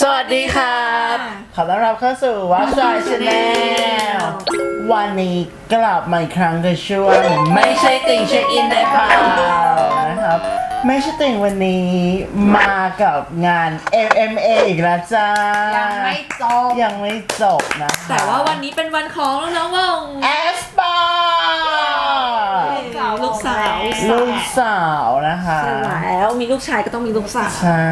สวัสดีครับขอต้อนรับเข้าสู่วัดจอยชาแนลวันนี้กลับมาอีกครั้งกับช่วงไม่ใช่ติ่งเช็คอินได้เปล่านะครับ ไม่ใช่ติ่งวันนี้มากับงาน MMA อีกแล้วจ้า ยัยังไม่จบยังไม่จบนะคะแต่ว่าวันนี้เป็นวันของน้องๆวง แอสปาลูกสาว ลูกสาวนะคะใช่แล้วมีลูกชายก็ต้องมีลูกสาว ใช่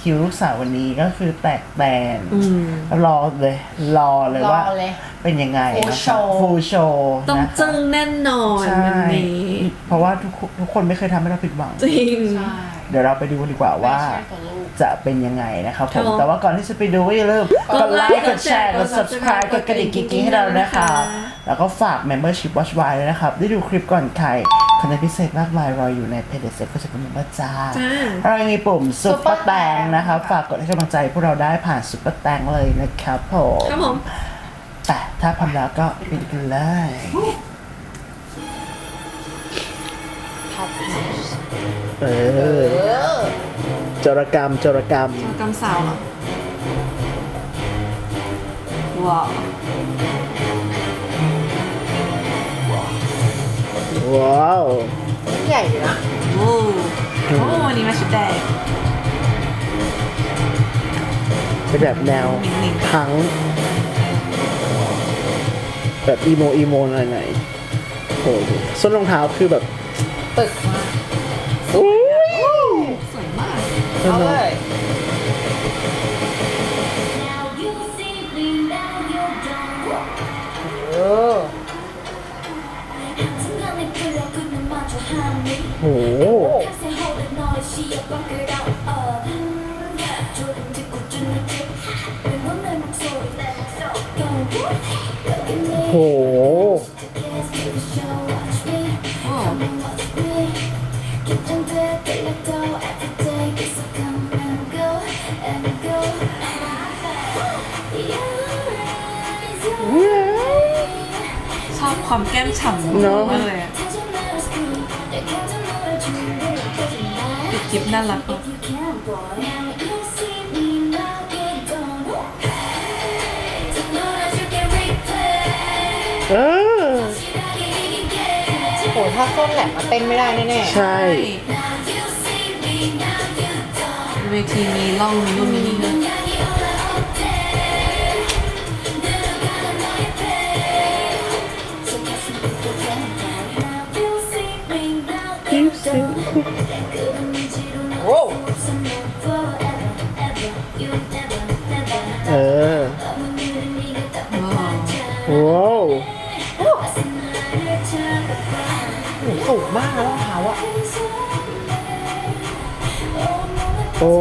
คิวลูกสาววันนี้ก็คือแตกแตนอืม รอเลย รอเลยรอว่า เลย เป็นยังไง Full นะครับ show ฟูโชว์ต้องนะครับจึ้งแน่นอนใช่วันนี้เพ ราะว่าทุกคนทุกคนไม่เคยทำให้เราผิดหวัง จริง ใช่เดี๋ยวเราไปดูกันดีกว่าว่า ไม่ใช่ของลูก จะเป็นยังไงนะครับผมครับแต่ว่าก่อนที่จะไปดูก็อย่าลืมกกดดไลไลค์ค์ กดแชร์กกดด subscribe กดกระดิ่งกิ๊กๆให้เรานะครับนะคะแล้วก็ฝาก membership watch w i ด้วยนะครับ ได้ดูคลิปก่อนใครคอนเทนต์พิเศษมากมายรออยู่ในเพจเซ็ตก็จะเป็นมุมว่าจ้าจ้า เรายังมีปุ่มซุปเปอ Super ร์แตง Thank นะครับ ฝากกดให้กำลังใจพวกเราได้ผ่านซุปเปอร์แตงเลยนะครับผมครับผม แต่ถ้าพร้อมแล้วก็ไปดูกันเลย เอเอออจรกรรมจรกรรมกำสาวเหรอว้าวว้าวใหญ่อยู่นะโอ้โอ้วันนี้มาชุดแดงเป็นแบบแนวหนิงๆพังแบบอีโมอีโมหน่อยหน่อยๆโอ้โหส้นรองเท้าคือแบบ ตึกม ชั่วโมโเออโโห ความแก้มฉ่ำเนอะ มากเลยอะปิดคลิปน่ารักมากเออ โหถ้าส้นแหลมมาเต้นไม่ได้แน่ใช่ เวทีมีร่องมีนู่นมีนี่ด้ว มากนะรองเท้าอะโอ้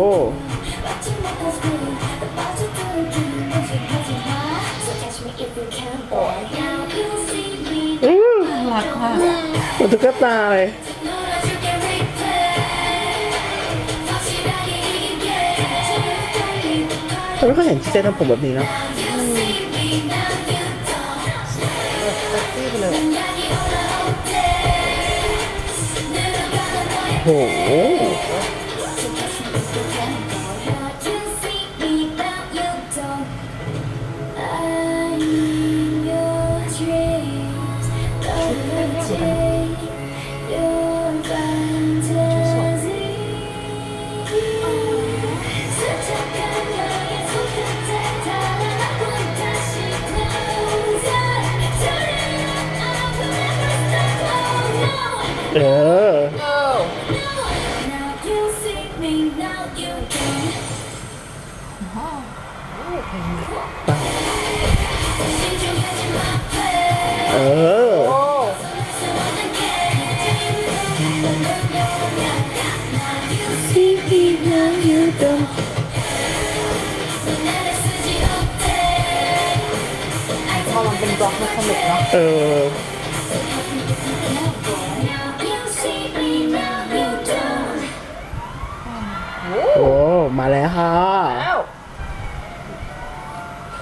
อือน่ารักมากเหมือนตุ๊กตาเลยเราไม่เคยเห็นจีเจทำผมแบบนี้เนอะเซ็กซี่ไปเลย โห เออ บล็อกมันสนุกเนาะเออ Now you see me, now you don't. โอ้มาแล้วค่ะอ้าว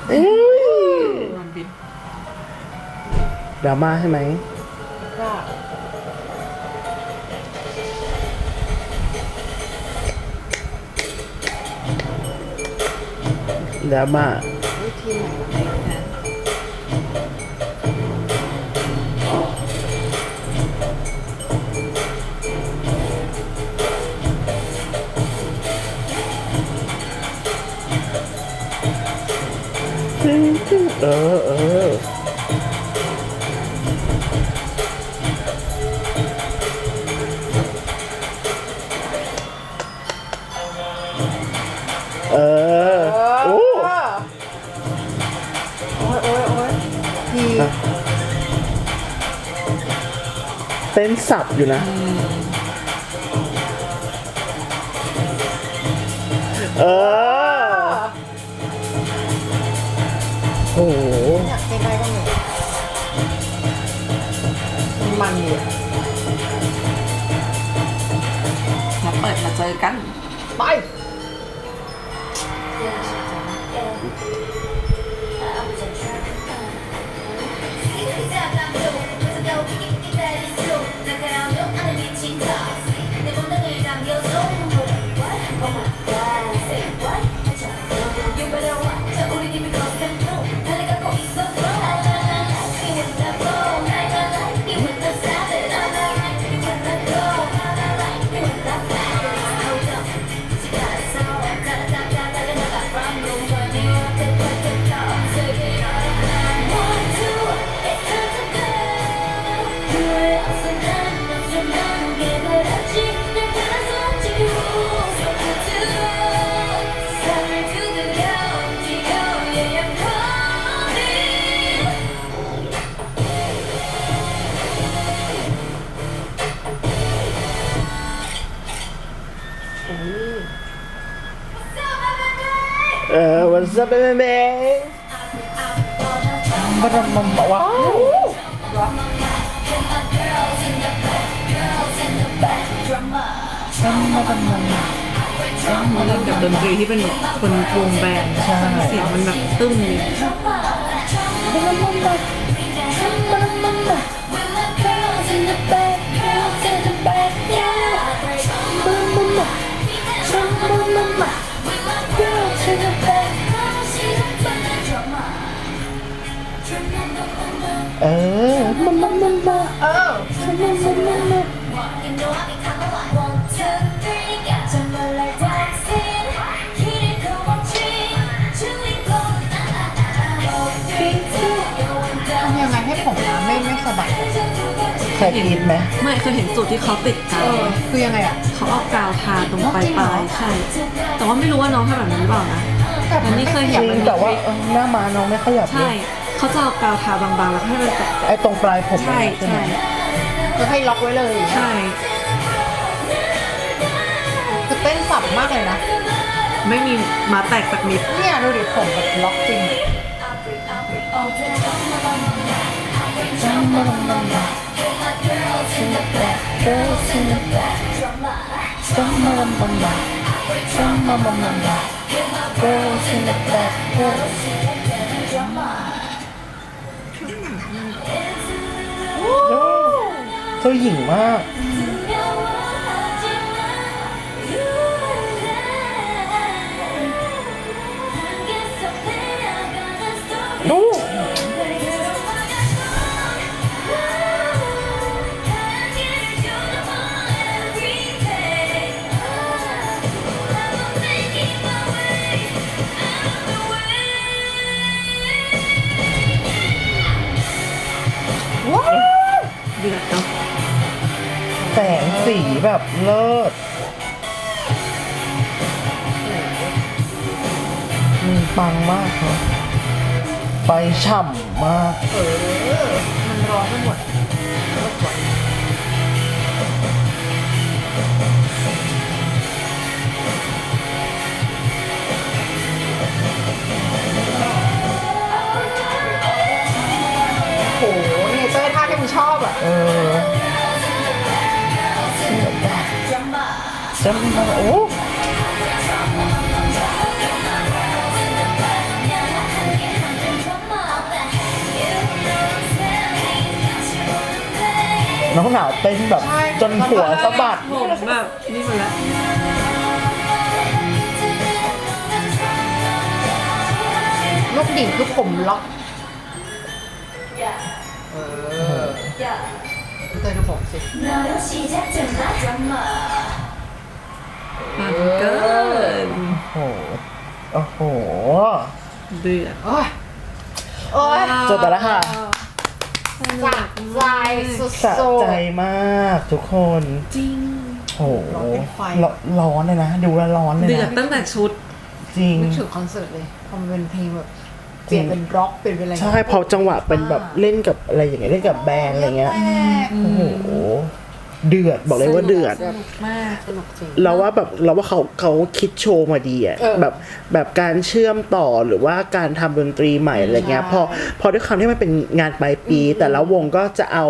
เอ้ยมันบินดราม่าใช่ไหมค่ะแล้วมา เออเออเออโอ้โอ้ยโอ้ยโอ้ยทีเต้นสับอยู่นะ เออ กัน ไป อ what's up baby มาทำมาว้าวมาเริ่มกับดนตรีที่เป็นคนวงแบนใช่เสียงมันแบบตึ้มเลย เออมามามามาเออทำยังไงให้ผมนะไม่ไม่สะบัดเคยกินไหมไม่เคยเห็นสูตรที่เขาติดกาเอวอคือยังไงอะ เขาเอากาวทาตรงปลายปลายๆใช่ แต่ว่าไม่รู้ว่าน้องทำแบบนั้นหรือเปล่านะ แต่มันนนี้เคยเห็นขยับมันแต่ว่าเออหน้ามาน้องไม่ขยับเลใช่ ย เขาจะเอากาวทาบางๆแล้วให้มันแตะไอ้ตรงปลายผมใช่ใช่ไหมใช่คือให้ล็อกไว้เลยใช่คือเต้นสับมากเลยนะ ไม่มีมาแตกสักนิดเนี่ยดูดิผมแบบล็อกจริง เธอหญิงมาก สงสีแบบเลิศอืมปังมากครับไฟฉ่ำมาก เออ มันร้อนไปหมดโอ้โหนี่เต้ยท่าที่มึงชอบอะ เออ จะมาโอ้น้องหนาวเต้นแบบใช่จนหัวสะบัดผมแบบนี่มาแล้วดิ่งคือผมล็อกเออเตยดูผมสิ ฟังเกินโอ้โห โอ้โห เดือด โอ้ยโอ้ยจบไปแล้วค่ะ สนุกมาสุดใจมากทุกคน จริง โอ้โห ร้อนเป็นไฟ ร้อนเลยนะ ดูแลร้อนเลยเดือดนะ ตั้งแต่ชุด จริง นึกถึงคอนเสิร์ตเลยพอมันเป็นเพลงแบบเปลี่ยนเป็นร็อกเปลี่ยนเป็นอะไรใช่พอจังหวะเป็นแบบเล่นกับอะไรอย่างเงี้ยเล่นกับแบรนด์อะไรเงี้ย โอ้โห เดือดบอกเลยว่าเดือด สนุกมากสนุกจริง เราว่าแบบเราว่าเขาเขาคิดโชว์มาดีอะเออแบบแบบการเชื่อมต่อหรือว่าการทำดนตรีใหม่อะไรเงี้ยใช่พอพอด้วยความที่มันเป็นงานปลายปี แต่ละวงก็จะเอา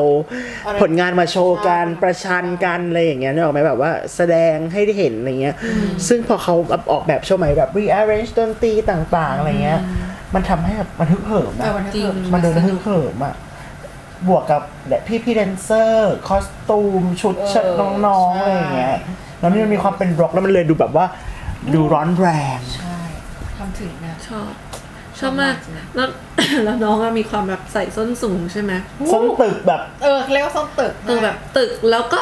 อะไรผลงานมาโชว์กันใช่ ประชันกันอะไรอย่างเงี้ยนึกออกไหมแบบว่าแสดงให้ได้เห็นอะไรเงี้ย ซึ่งพอเขาแบบออกแบบโชว์ใหม่แบบ rearrange ดนตรีต่างๆอะไรเงี้ย มันทำให้แบบมันฮึกเหิมเออะอมันจริง มันเดินฮึกเหิมอะ บวกกับพี่พี่แดนเซอร์ คอสตูม ชุดเชิดน้องๆอะไรอย่างเงี้ยแล้วนี่มันมีความเป็นร็อกแล้วมันเลยดูแบบว่าดูร้อนแรงใช่ทำถึงนะ ชอบ ชอบมาก แล้วแล้วน้องอะมีความแบบใส่ส้นสูงใช่ไหมส้นตึกแบบเออเรียกว่าส้นตึกเออแบบตึกแล้วก็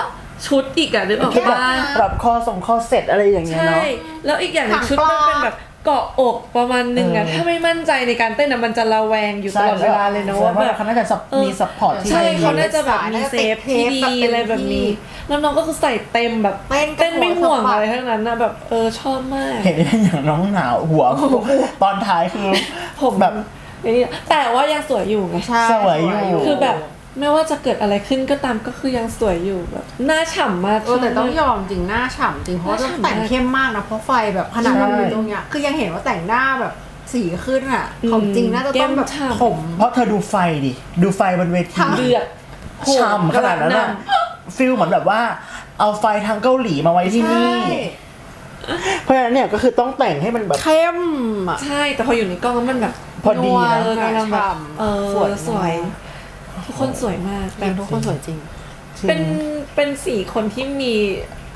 ชุดอีกอะนึกออกคิดแบบว่าแบบคอส่งคอเสร็จอะไรอย่างเงี้ยใช่เนาะแล้วอีกอย่างหนึงชุดมันเป็นแบบ เกาะอกประมาณหนึ่งอะเออ ถ้าไม่มั่นใจในการเต้นอะมันจะระแวงอยู่ตลอดเวลาเลยนะว่าแบบ เขาน่าจะซับเออ มีซัพพอร์ตที่ใช่ดีเขาน่าจะแบบมีน่าจะเซฟติดที่เทปดีแบบเต็มอะไรแบบนี้ที่แล้วน้องก็คือใส่เต็มแบบเต้นกับเต้นไม่ห่วงหัวสะบัด อะไรทั้งนั้นนะแบบเออชอบมาก เห็นได้อย่างน้องหนาวหัว ตอนท้ายคือ ผมแบบ ไอ้นี่แต่ว่ายังสวยอยู่ไง ใช่ สวยอยู่ คือแบบ ไม่ว่าจะเกิดอะไรขึ้นก็ตามก็คือยังสวยอยู่แบบหน้าฉ่ำมากเออแต่ต้องชบยมากอมจริงหน้าฉ่ำจริงเพราะว่าหน้าฉ่ำแต่งเข้มมากนะเพราะไฟแบบขนาดใช่มันอยู่ตรงเนี้ยคือยังเห็นว่าแต่งหน้าแบบสีขึ้นอะของจริงน่าจะต้องแบบแก้มฉ่ำผมเพราะเธอดูไฟดิดูไฟบนเวทีเดือดช่ำขนาดนั้นอะฟิลเหมือนแบบว่า เอาไฟทางเกาหลีมาไว้ที่นี่ใช่เพราะฉะนั้นเนี่ยก็คือต้องแต่งให้มันแบบเข้มอะใช่แต่พออยู่ในกล้องแล้วมันแบบพอดีนะนัวเลยกำลังแบบฉ่ำเออสวยสวย ทุกคนสวยมากแต่งทุกคนสวยจริงเป็นเป็นสี่คนที่มี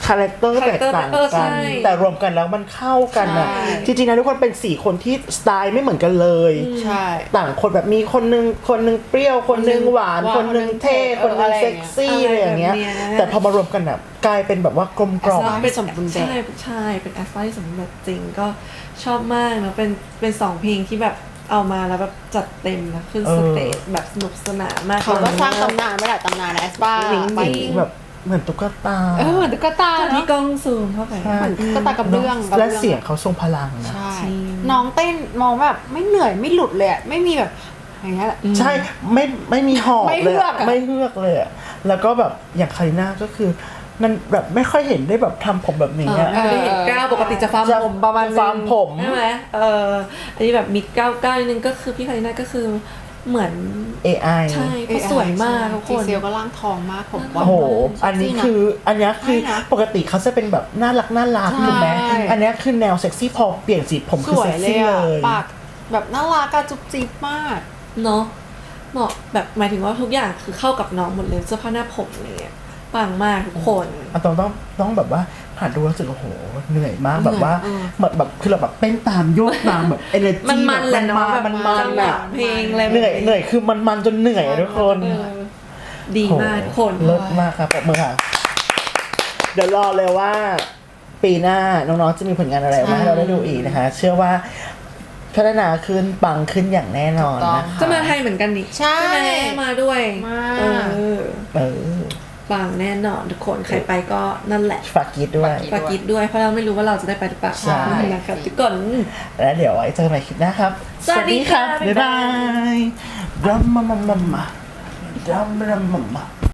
คาแรคเตอร์แตกต่างเออใช่กัน แต่รวมกันแล้วมันเข้ากันอะใช่ จริงๆนะทุกคนเป็นสี่คนที่สไตล์ไม่เหมือนกันเลย ใช่ ต่างคนแบบมีคนนึงคนนึงเปรี้ยวคนนึงหวาน หวานคนนึงเท่เออคนนึงอะไรอย่างเงี้ยเซ็กซี่อะไรอย่างเงี้ยอะไรแบบเนี้ยแต่พอมารวมกันอะกลายเป็นแบบว่ากลมกล่อมแอสตาเป็นสมบูรณ์แบบ ใช่ใช่เป็นแอสไซที่สมบูรณ์แบบจริงก็ชอบมากนะเป็นเป็นสองเพลงที่แบบ เอามาแล้วแบบจัดเต็มนะขึ้นเออสเตจแบบสนุกสนานมากเขาก็สร้างตำนานไม่ได้ตำนานนะแอสปาหลิงไปหลิงแบบเหมือนตุ๊กตา เออเหมือนตุ๊กตาตอนเนที่อะกล้องซูมเข้าไปใช่เหมือนตุ๊กตากับเรื่องกับและรื่องเสียงเขาทรงพลังนะใช่จริงน้องเต้นมองแบบไม่เหนื่อยไม่หลุดเลยอะไม่มีแบบอย่างเงี้ยแหละใช่ไม่ไม่มีหอบไม่เลยเฮือกอะอะไม่เฮือกเลยอะแล้วก็แบบอย่างคาริน่าก็คือ มันแบบไม่ค่อยเห็นได้แบบทำผมแบบนี้อะไม่ได้เห็นก้าวปกติจะฟาร์มจะผมประมาณนึงฟาร์มผม ใช่ไหมเอออันนี้แบบมิดก้าวก้าวนิดนึงก็คือพี่คาริน่าก็คือเหมือน AI ใช่เขาสวยมากทุกคจีน เซลก็ร่างทองมากผมโอ้โห อันนี้คืออันเนี้ยคือใช่นะปกติเขาจะเป็นแบบน่ารักน่ารักใช่ ถูกไหมอันเนี้ยคือแนวเซ็กซี่พอเปลี่ยนสีผมสคือวยเซ็กเลยซี่อะเลย ปากแบบน่ารักอะจุ๊บจิ๊บมาก เนาะเหมาะแบบหมายถึงว่าทุกอย่างคือเข้ากับน้องหมดเลยเสื้อผ้าหน้าผมอะไรเนี่ย ปังมากทุกคนอะต้องต้องต้องแบบว่าผ่านดูรู้สึกโอ้โหเหนื่อยมากแบบว่าเออเหมือนแบบคือเราแบบเต้นตามโยกตามแบบเอเนมันจีมันแหละเนาะแบบมันมันจังหวะอะเพลงอะไรแบบเหนื่อยเหนื่อยคือมันมันจนเหนื่อยอะทุกคนเออดีมากทุกคนเลิศมากครับปรบมือค่ะ เดี๋ยวรอเลยว่า ปีหน้าน้องๆจะมีผลงานอะไรมาให้เราได้ดูอีกนะคะ เชื่อว่าพัฒนาขึ้นปังขึ้นอย่างแน่นอนนะคะจะมาไทยเหมือนกันนี่ใช่ไหมมาด้วยมาเออเออ ปังแน่นอนทุกคนใครไปก็นั่นแหละฝากกรีดด้วย ฝากกิดด้วยเพราะเราไม่รู้ว่าเราจะได้ไปหรือเปล่าใช่ นะครับทุกคนแล้วเดี๋ยวไว้เจอกันใหม่คลิปหน้าครับสวัสดีค่ะบ๊ายบายดัมมัมมัมมัมดัมมัมมัมมัม